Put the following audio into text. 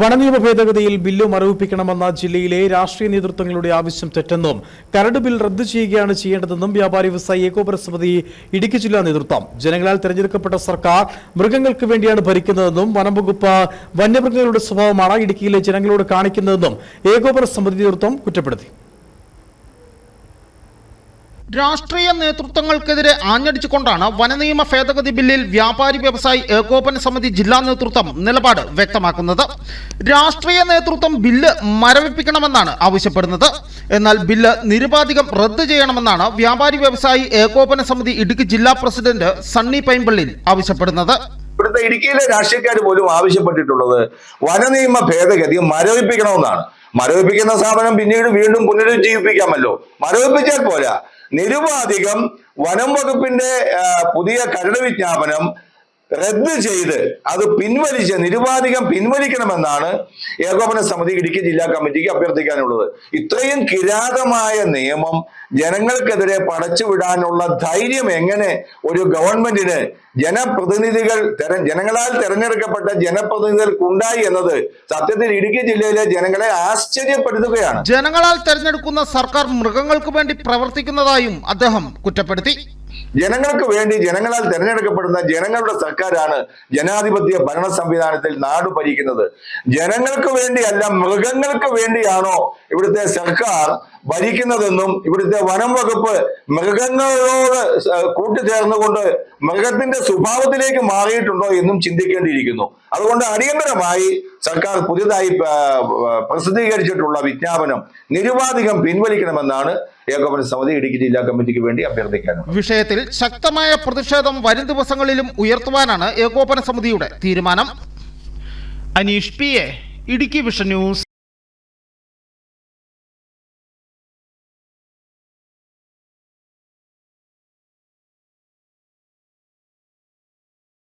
വനനിയമ ഭേദഗതിയിൽ bill മരവിപ്പിക്കണമെന്ന ജില്ലയിലെ രാഷ്ട്രീയ നേതൃത്വങ്ങളുടെ ആവശ്യം തെറ്റെന്നും കരട് ബിൽ റദ്ദു ചെയ്യുകയാണ് ചെയ്യേണ്ടതെന്നും വ്യാപാരി വ്യവസായി ഏകോപന സമിതി ഇടുക്കി ജില്ലാ നേതൃത്വം. ജനങ്ങളാൽ തെരഞ്ഞെടുക്കപ്പെട്ട സർക്കാർ മൃഗങ്ങൾക്ക് വേണ്ടിയാണ് ഭരിക്കുന്നതെന്നും വനം വകുപ്പ് വന്യമൃഗങ്ങളുടെ സ്വഭാവമാണ് ഇടുക്കിയിലെ ജനങ്ങളോട് കാണിക്കുന്നതെന്നും ഏകോപന സമിതി നേതൃത്വം കുറ്റപ്പെടുത്തി. രാഷ്ട്രീയ നേതൃത്വങ്ങൾക്കെതിരെ ആഞ്ഞടിച്ചുകൊണ്ടാണ് വനനിയമ ഭേദഗതി ബില്ലിൽ വ്യാപാരി വ്യവസായി ഏകോപന സമിതി ജില്ലാ നേതൃത്വം നിലപാട് വ്യക്തമാക്കുന്നത്. രാഷ്ട്രീയ നേതൃത്വം ബില്ല് മരവിപ്പിക്കണമെന്നാണ് ആവശ്യപ്പെടുന്നത്. എന്നാൽ ബില്ല് നിരുപാധികം റദ്ദ് ചെയ്യണമെന്നാണ് വ്യാപാരി വ്യവസായി ഏകോപന സമിതി ഇടുക്കി ജില്ലാ പ്രസിഡന്റ് സണ്ണി പൈമ്പള്ളി ആവശ്യപ്പെടുന്നത്. ഇവിടുത്തെ ഇടുക്കിയിലെ രാഷ്ട്രീയക്കാർ പോലും ആവശ്യപ്പെട്ടിട്ടുള്ളത് വനനിയമ ഭേദഗതി മരവിപ്പിക്കണമെന്നാണ്. മരവിപ്പിക്കുന്ന സ്ഥാപനം പിന്നീട് വീണ്ടും പുനരുജ്ജീവിപ്പിക്കാമല്ലോ. മരവിപ്പിച്ചാൽ പോരാ. നിരുപാധികം വനം വകുപ്പിന്റെ പുതിയ കരട് വിജ്ഞാപനം റദ്ദ് ചെയ്ത് അത് പിൻവലിച്ച് നിരുപാധികം പിൻവലിക്കണമെന്നാണ് ഏകോപന സമിതി ഇടുക്കി ജില്ലാ കമ്മിറ്റിക്ക് അഭ്യർത്ഥിക്കാനുള്ളത്. ഇത്രയും കിരാതമായ നിയമം ജനങ്ങൾക്കെതിരെ പടച്ചുവിടാനുള്ള ധൈര്യം എങ്ങനെ ഒരു ഗവൺമെന്റിന് ജനപ്രതിനിധികൾ തെര ജനങ്ങളാൽ തെരഞ്ഞെടുക്കപ്പെട്ട ജനപ്രതിനിധികൾക്ക് ഉണ്ടായി എന്നത് സത്യത്തിൽ ഇടുക്കി ജില്ലയിലെ ജനങ്ങളെ ആശ്ചര്യപ്പെടുത്തുകയാണ്. ജനങ്ങളാൽ തെരഞ്ഞെടുക്കുന്ന സർക്കാർ മൃഗങ്ങൾക്ക് വേണ്ടി പ്രവർത്തിക്കുന്നതായും അദ്ദേഹം കുറ്റപ്പെടുത്തി. ജനങ്ങൾക്ക് വേണ്ടി ജനങ്ങളാൽ തെരഞ്ഞെടുക്കപ്പെടുന്ന ജനങ്ങളുടെ സർക്കാരാണ് ജനാധിപത്യ ഭരണ സംവിധാനത്തിൽ നാട് ഭരിക്കുന്നത്. ജനങ്ങൾക്ക് വേണ്ടിയല്ല മൃഗങ്ങൾക്ക് വേണ്ടിയാണോ ഇവിടുത്തെ സർക്കാർ ഭരിക്കുന്നതെന്നും ഇവിടുത്തെ വനം വകുപ്പ് മൃഗങ്ങളോട് കൂട്ടിച്ചേർന്നുകൊണ്ട് മൃഗത്തിന്റെ സ്വഭാവത്തിലേക്ക് മാറിയിട്ടുണ്ടോ എന്നും ചിന്തിക്കേണ്ടിയിരിക്കുന്നു. അതുകൊണ്ട് അടിയന്തരമായി സർക്കാർ പുതിയതായി പ്രസിദ്ധീകരിച്ചിട്ടുള്ള വിജ്ഞാപനം നിരുപാധികം പിൻവലിക്കണമെന്നാണ് ഏകോപന സമിതി ഇടുക്കി ജില്ലാ കമ്മിറ്റിക്ക് വേണ്ടി അഭ്യർത്ഥിക്കാനുള്ളത് വിഷയത്തിൽ ശക്തമായ പ്രതിഷേധം വരും ദിവസങ്ങളിലും ഉയർത്തുവാനാണ് ഏകോപന സമിതിയുടെ തീരുമാനം. Aneesh P A Idukki vision news.